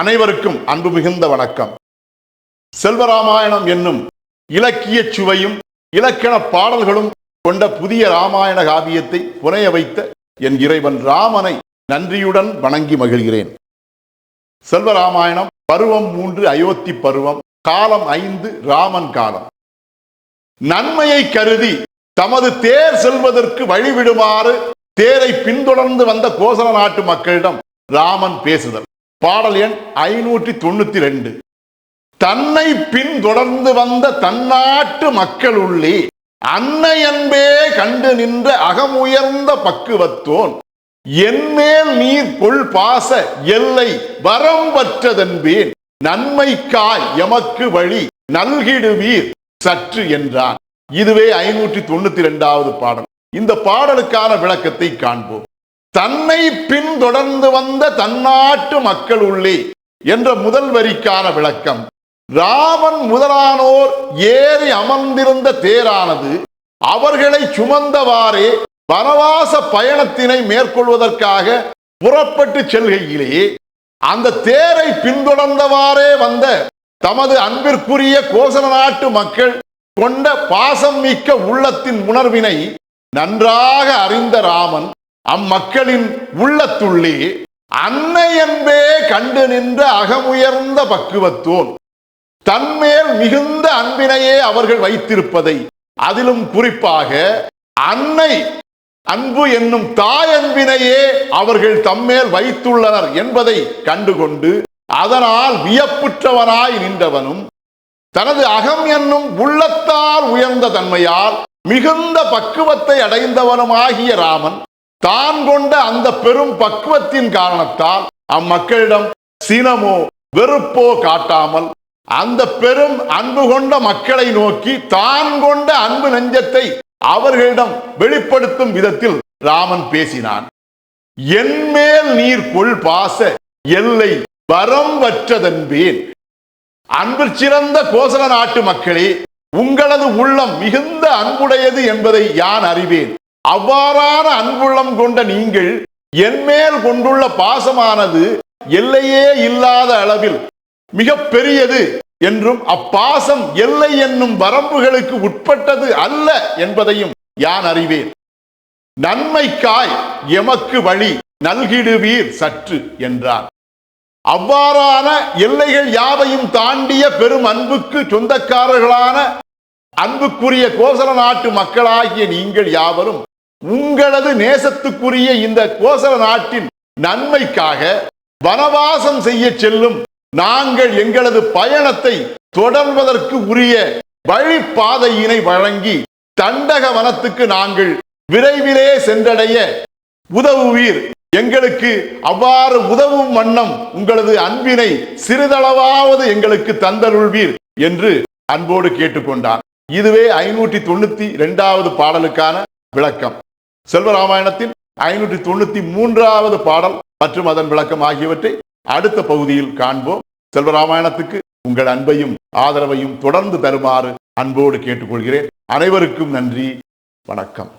அனைவருக்கும் அன்பு மிகுந்த வணக்கம். செல்வராமாயணம் என்னும் இலக்கிய சுவையும் இலக்கண பாடல்களும் கொண்ட புதிய ராமாயண காவியத்தை புனைய வைத்த என் இறைவன் ராமனை நன்றியுடன் வணங்கி மகிழ்கிறேன். செல்வராமாயணம் பருவம் மூன்று அயோத்தி பருவம் காலம் ஐந்து ராமன் காலம். நன்மையை கருதி தமது தேர் செல்வதற்கு வழிவிடுமாறு தேரை பின்தொடர்ந்து வந்த கோசல நாட்டு மக்களிடம் ராமன் பேசுதல். பாடல் எண் ஐநூற்றி தொண்ணூத்தி ரெண்டு தன்னை பின்தொடர்ந்து வந்த தன்னாட்டு மக்களுள்ளே அன்னை அன்பே கண்டு நின்ற அகமுயர்ந்த பக்குவத்தோன் என்மேல் நீர் பொல் பாச எல்லை வரம் வரம்பற்றதென்பேன் நன்மைக்காய் எமக்கு வழி நல்கிடுவீர் சற்று என்றான். இதுவே ஐநூற்றி தொண்ணூத்தி இரண்டாவது பாடல். இந்த பாடலுக்கான விளக்கத்தை காண்போம். தன்னை பின்தொடர்ந்து வந்த தன்னாட்டு மக்கள் உள்ளே என்ற முதல் வரிக்கான விளக்கம். ராமன் முதலானோர் ஏறி அமர்ந்திருந்த தேரானது அவர்களை சுமந்தவாறே வனவாச பயணத்தினை மேற்கொள்வதற்காக புறப்பட்டு செல்கையிலே அந்த தேரை பின்தொடர்ந்தவாறே வந்த தமது அன்பிற்குரிய கோசல நாட்டு மக்கள் கொண்ட பாசம் மிக்க உள்ளத்தின் உணர்வினை நன்றாக அறிந்த ராமன் அம்மக்களின் உள்ளத்துள்ளே அன்னை என்பே கண்டு நின்ற அகமுயர்ந்த பக்குவத்தோன் தன்மேல் மிகுந்த அன்பினையே அவர்கள் வைத்திருப்பதை அதிலும் குறிப்பாக அன்னை அன்பு என்னும் தாய் அன்பினையே அவர்கள் தம்மேல் வைத்துள்ளனர் என்பதை கண்டுகொண்டு அதனால் வியப்புற்றவனாய் நின்றவனும் தனது அகம் என்னும் உள்ளத்தால் உயர்ந்த தன்மையால் மிகுந்த பக்குவத்தை அடைந்தவனுமாகிய ராமன் தான் கொண்ட அந்த பெரும் பக்குவத்தின் காரணத்தால் அம்மக்களிடம் சினமோ வெறுப்போ காட்டாமல் அந்த பெரும் அன்பு கொண்ட மக்களை நோக்கி தான் கொண்ட அன்பு நெஞ்சத்தை அவர்களிடம் வெளிப்படுத்தும் விதத்தில் ராமன் பேசினான். என்மேல் நீர் கொள் பாச எல்லை வரம்பற்றதென்பேன் அன்பு சிறந்த கோசல நாட்டு மக்களே உங்களது உள்ளம் மிகுந்த அன்புடையது என்பதை யான் அறிவேன். அவ்வாறான அன்புள்ளம் கொண்ட நீங்கள் என்மேல் கொண்டுள்ள பாசமானது எல்லையே இல்லாத அளவில் மிக பெரியது என்றும் அப்பாசம் எல்லை என்னும் வரம்புகளுக்கு உட்பட்டது அல்ல என்பதையும் யான் அறிவேன். நன்மைக்காய் எமக்கு வழி நல்கிடுவீர் சற்று என்றார் அவ்வாறான எல்லைகள் யாவையும் தாண்டிய பெரும் அன்புக்கு சொந்தக்காரர்களான அன்புக்குரிய கோசல நாட்டு மக்களாகிய நீங்கள் யாவரும் உங்களது நேசத்துக்குரிய இந்த கோசல நாட்டின் நன்மைக்காக வனவாசம் செய்ய செல்லும் நாங்கள் எங்களது பயணத்தை தொடர்வதற்கு உரிய வழிப்பாதையினை வழங்கி தண்டக வனத்துக்கு நாங்கள் விரைவிலே சென்றடைய உதவுவீர். எங்களுக்கு அவ்வாறு உதவும் வண்ணம் உங்களது அன்பினை சிறிதளவாவது எங்களுக்கு தந்தருள்வீர் என்று அன்போடு கேட்டுக்கொண்டார். இதுவே ஐநூற்றி தொண்ணூத்தி இரண்டாவது பாடலுக்கான விளக்கம். செல்வராமாயணத்தின் ஐநூற்றி தொண்ணூத்தி மூன்றாவது பாடல் மற்றும் அதன் விளக்கம் ஆகியவற்றை அடுத்த பகுதியில் காண்போம். செல்வராமாயணத்துக்கு உங்கள் அன்பையும் ஆதரவையும் தொடர்ந்து தருமாறு அன்போடு கேட்டுக்கொள்கிறேன். அனைவருக்கும் நன்றி. வணக்கம்.